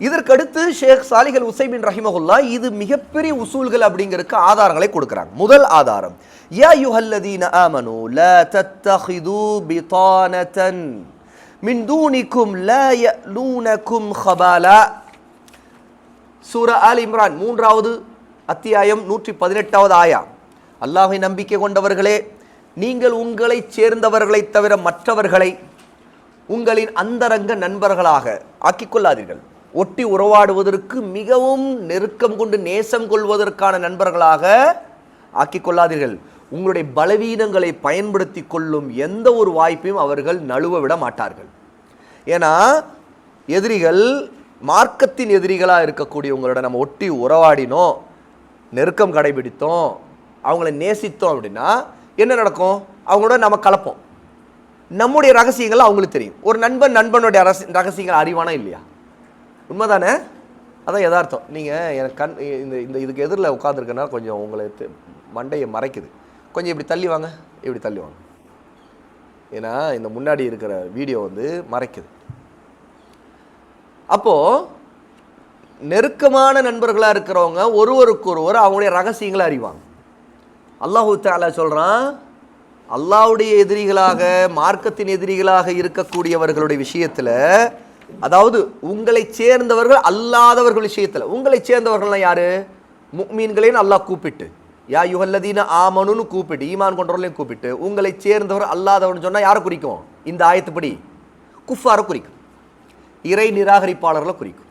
இதற்கடுத்து ஷேக் சாலிகல் உசைபின் ரஹிமகுல்லா இது மிகப்பெரிய உசூல்கள் அப்படிங்கிறதுக்கு ஆதாரங்களை கொடுக்குறாங்க. முதல் ஆதாரம் யா யுஹல்லதீன ஆமனு ல தத்தஹிது பிதானதன் மின் தூனிக்கும் ல யலூனக்கும் ஹபாலா. சூர ஆல் இம்ரான் மூன்றாவது அத்தியாயம் நூற்றி பதினெட்டாவது ஆயா. அல்லாஹை நம்பிக்கை கொண்டவர்களே நீங்கள் உங்களைச் சேர்ந்தவர்களைத் தவிர மற்றவர்களை உங்களின் அந்தரங்க நண்பர்களாக ஆக்கிக்கொள்ளாதீர்கள். ஒட்டி உறவாடுவதற்கு மிகவும் நெருக்கம் கொண்டு நேசம் கொள்வதற்கான நண்பர்களாக ஆக்கிக் கொள்ளாதீர்கள். உங்களுடைய பலவீனங்களை பயன்படுத்தி கொள்ளும் எந்த ஒரு வாய்ப்பையும் அவர்கள் நழுவ விட மாட்டார்கள். ஏன்னா எதிரிகள் மார்க்கத்தின் எதிரிகளாக இருக்கக்கூடியவங்களோட நம்ம ஒட்டி உறவாடினோம் நெருக்கம் கடைபிடித்தோம் அவங்கள நேசித்தோம் அப்படின்னா என்ன நடக்கும்? அவங்களோட நம்ம கலப்போம். நம்முடைய ரகசியங்கள் அவங்களுக்கு தெரியும். ஒரு நண்பன் நண்பனுடைய ரகசியங்கள் அறிவானா இல்லையா? உண்மைதானே? அதான் யதார்த்தம். நீங்கள் எனக்கு கண் இந்த இந்த இதுக்கு எதிரில் உட்காந்துருக்கனா கொஞ்சம் உங்களை மண்டையை மறைக்குது. கொஞ்சம் இப்படி தள்ளி வாங்க. இப்படி தள்ளி வாங்க. ஏன்னா இந்த முன்னாடி இருக்கிற வீடியோ வந்து மறைக்குது. அப்போது நெருக்கமான நண்பர்களாக இருக்கிறவங்க ஒருவருக்கொருவர் அவங்களுடைய ரகசியங்களை அறிவாங்க. அல்லாஹு தாலா சொல்கிறான் அல்லாஹ்வுடைய எதிரிகளாக மார்க்கத்தின் எதிரிகளாக இருக்கக்கூடியவர்களுடைய விஷயத்தில் அதாவது உங்களை சேர்ந்தவர்கள் அல்லாதவர்கள் விஷயத்தில். உங்களை சேர்ந்தவர்கள்லாம் யாரு? முக்மீன்களையும் அல்லாஹ் கூப்பிட்டு. யா யுகல்லதீன ஆமனுன்னு கூப்பிட்டு ஈமான் கொண்டவர்களையும் கூப்பிட்டு உங்களை சேர்ந்தவர் அல்லாதவர்னு சொன்னால் யாரை குறிக்கும்? இந்த ஆயத்துப்படி குஃபாரை குறிக்கும். இறை நிராகரிப்பாளர்களை குறிக்கும்.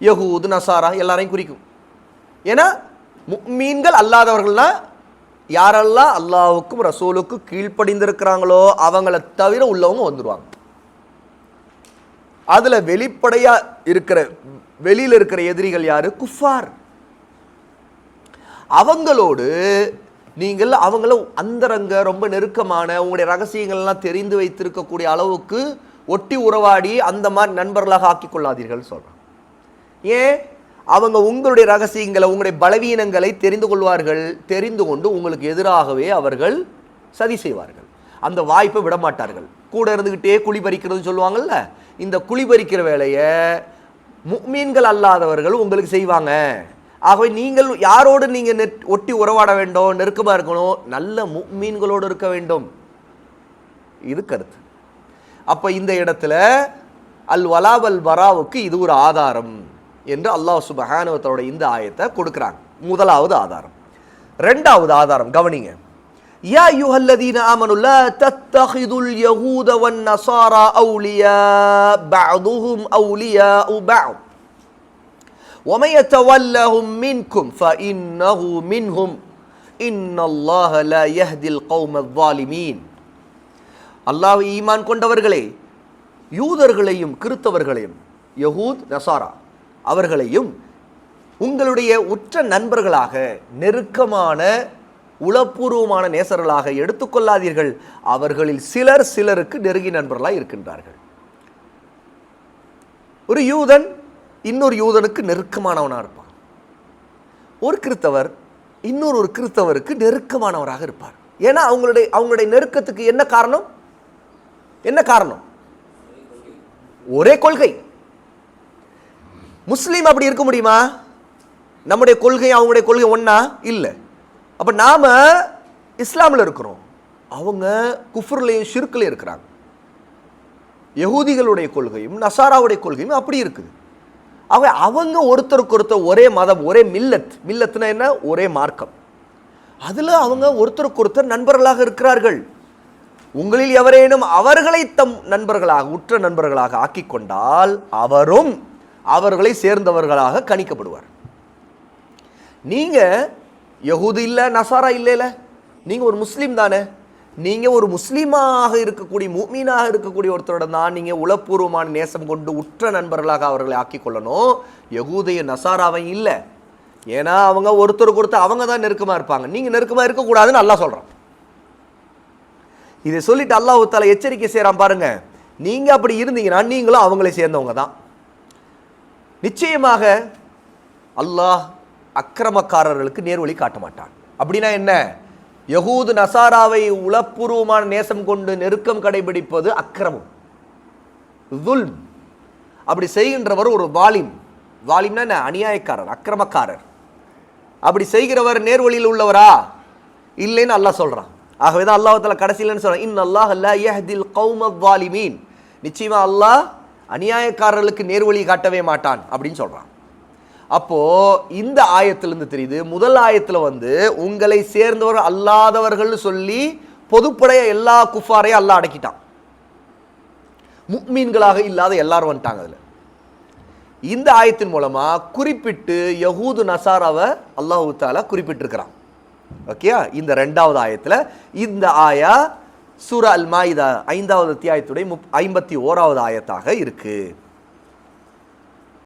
யஹூது நசாரா எல்லாரையும் குறிக்கும். ஏன்னா முக்மீன்கள் அல்லாதவர்கள்னா யாரெல்லாம் அல்லாவுக்கும் ரசூலுக்கும் கீழ்ப்படிந்திருக்கிறாங்களோ அவங்கள தவிர உள்ளவங்க வந்துடுவாங்க அதில் வெளிப்படையாக இருக்கிற வெளியில் இருக்கிற எதிரிகள் யாரு? குஃபார். அவங்களோடு நீங்கள் அவங்கள அந்தரங்க ரொம்ப நெருக்கமான உங்களுடைய ரகசியங்கள்லாம் தெரிந்து வைத்திருக்கக்கூடிய அளவுக்கு ஒட்டி உறவாடி அந்த மாதிரி நண்பர்களாக ஆக்கி கொள்ளாதீர்கள் சொல்கிறோம் ஏன்? அவங்க உங்களுடைய ரகசியங்களை உங்களுடைய பலவீனங்களை தெரிந்து கொள்வார்கள் தெரிந்து கொண்டு உங்களுக்கு எதிராகவே அவர்கள் சதி செய்வார்கள். அந்த வாய்ப்பை விட மாட்டார்கள் கூட இருந்துக்கிட்டே குழி பறிக்கிறதுன்னு சொல்லுவாங்கல்ல? இந்த குழி பறிக்கிற வேலையை முக்மீன்கள் அல்லாதவர்கள் உங்களுக்கு செய்வாங்க. ஆகவே நீங்கள் யாரோடு நீங்கள் நெட் ஒட்டி உறவாட வேண்டும் நெருக்கமாக இருக்கணும்? நல்ல முக்மீன்களோடு இருக்க வேண்டும். இது கருத்து. அப்போ இந்த இடத்துல அல் வலாவல் வராவுக்கு இது ஒரு ஆதாரம் என்று அல்லாஹ் சுபஹானவத்தோட இந்த ஆயத்தை கொடுக்குறாங்க. முதலாவது ஆதாரம். ரெண்டாவது ஆதாரம் கவனிங்க. யா யுஹல்லதீன ஆமனு லா தத்தஹிதுல் யஹூத வன் நஸாரா அவுலியா பஅதுஹும் அவுலியா பஅத் ومن يتولهم منكم فإنه منهم إن الله لا يهدي القوم الظالمين அல்லாஹ் ஈமான் கொண்டவர்களே யூதர்களையும் கிறித்தவர்களையும் யஹூத் நசாரா அவர்களையும் உங்களுடைய உற்ற நண்பர்களாக நெருக்கமான உளப்பூர்வமான நேசர்களாக எடுத்துக்கொள்ளாதீர்கள். அவர்களில் சிலர் சிலருக்கு நெருங்கி நண்பர்களாக இருக்கின்றார்கள். ஒரு யூதன் இன்னொரு யூதனுக்கு நெருக்கமானவனாக இருப்பான். ஒரு கிறித்தவர் இன்னொரு ஒரு கிறித்தவருக்கு நெருக்கமானவராக இருப்பார். ஏன்னா அவங்களுடைய அவங்களுடைய நெருக்கத்துக்கு என்ன காரணம்? என்ன காரணம்? ஒரே கொள்கை. முஸ்லீம் அப்படி இருக்க முடியுமா? நம்முடைய கொள்கை அவங்களுடைய கொள்கை ஒன்னா இல்லை. அப்போ நாம இஸ்லாமில் இருக்கிறோம். அவங்க குஃபுர்லையும் ஷிர்க்லையும் இருக்கிறாங்க. யகூதிகளுடைய கொள்கையும் நசாராவுடைய கொள்கையும் அப்படி இருக்குது. அவங்க அவங்க ஒருத்தருக்கு ஒருத்தர் ஒரே மதம் ஒரே மில்லத். மில்லத்னா என்ன? ஒரே மார்க்கம். அதில் அவங்க ஒருத்தருக்கு ஒருத்தர் நண்பர்களாக இருக்கிறார்கள். உங்களில் எவரேனும் அவர்களை தம் நண்பர்களாக உற்ற நண்பர்களாக ஆக்கி கொண்டால் அவரும் அவர்களை சேர்ந்தவர்களாக கணிக்கப்படுவார். நீங்க யகுது இல்லை நசாரா இல்லைல? நீங்கள் ஒரு முஸ்லீம் தானே? நீங்கள் ஒரு முஸ்லீமாக இருக்கக்கூடிய மூமீனாக இருக்கக்கூடிய ஒருத்தரோட தான் நீங்கள் உளப்பூர்வமான நேசம் கொண்டு உற்ற நண்பர்களாக அவர்களை ஆக்கிக் கொள்ளணும். நசாராவையும் நசாராவை இல்லை. ஏன்னா அவங்க ஒருத்தருக்கு ஒருத்தர் அவங்க தான் நெருக்கமாக இருப்பாங்க. நீங்கள் நெருக்கமாக இருக்கக்கூடாதுன்னு நல்லா சொல்கிறான் இதை சொல்லிட்டு அல்லாஹ் எச்சரிக்கை செய்கிறான் பாருங்க. நீங்கள் அப்படி இருந்தீங்கன்னா நீங்களும் அவங்களை சேர்ந்தவங்க தான். நிச்சயமாக அல்லாஹ் அக்கிரமக்காரர்களுக்கு நேர்வழி காட்ட மாட்டான். அப்படின்னா என்ன? யகூது நசாராவை உளப்பூர்வமான நேசம் கொண்டு நெருக்கம் கடைபிடிப்பது அக்கிரமம். துல்ம். அப்படி செய்கின்றவர் ஒரு வாலிம். வாலிம்னா என்ன? அநியாயக்காரர் அக்கிரமக்காரர். அப்படி செய்கிறவர் நேர்வழியில் உள்ளவரா? இல்லைன்னு அல்லாஹ் சொல்கிறான் ஆகவே தான் அல்லாஹத்தில் கடைசியிலன்னு சொல்கிறான் இன் அல்லாஹ் அல்லா யஹ்தில் கௌம வாலிமீன் நிச்சயமாக அல்லாஹ் அநியாயக்காரர்களுக்கு நேர்வழி காட்டவே மாட்டான் அப்படின்னு சொல்கிறான் அப்போ இந்த ஆயத்திலிருந்து தெரியுது முதல் ஆயத்தில் வந்து உங்களை சேர்ந்தவர் அல்லாதவர்கள் சொல்லி பொதுப்படைய எல்லா குஃபாரையும் அல்லா அடக்கிட்டான். முக்மீன்களாக இல்லாத எல்லாரும் வந்துட்டாங்க அதில். இந்த ஆயத்தின் மூலமா குறிப்பிட்டு யஹூது நசாராவை அல்லாஹு தாலா குறிப்பிட்டிருக்கிறான். ஓகேயா இந்த ரெண்டாவது ஆயத்தில் இந்த ஆயா சூரா அல் மாயிதா ஐந்தாவது அத்தியாயத்துடைய முப் ஐம்பத்தி ஓராவது ஆயத்தாக இருக்குது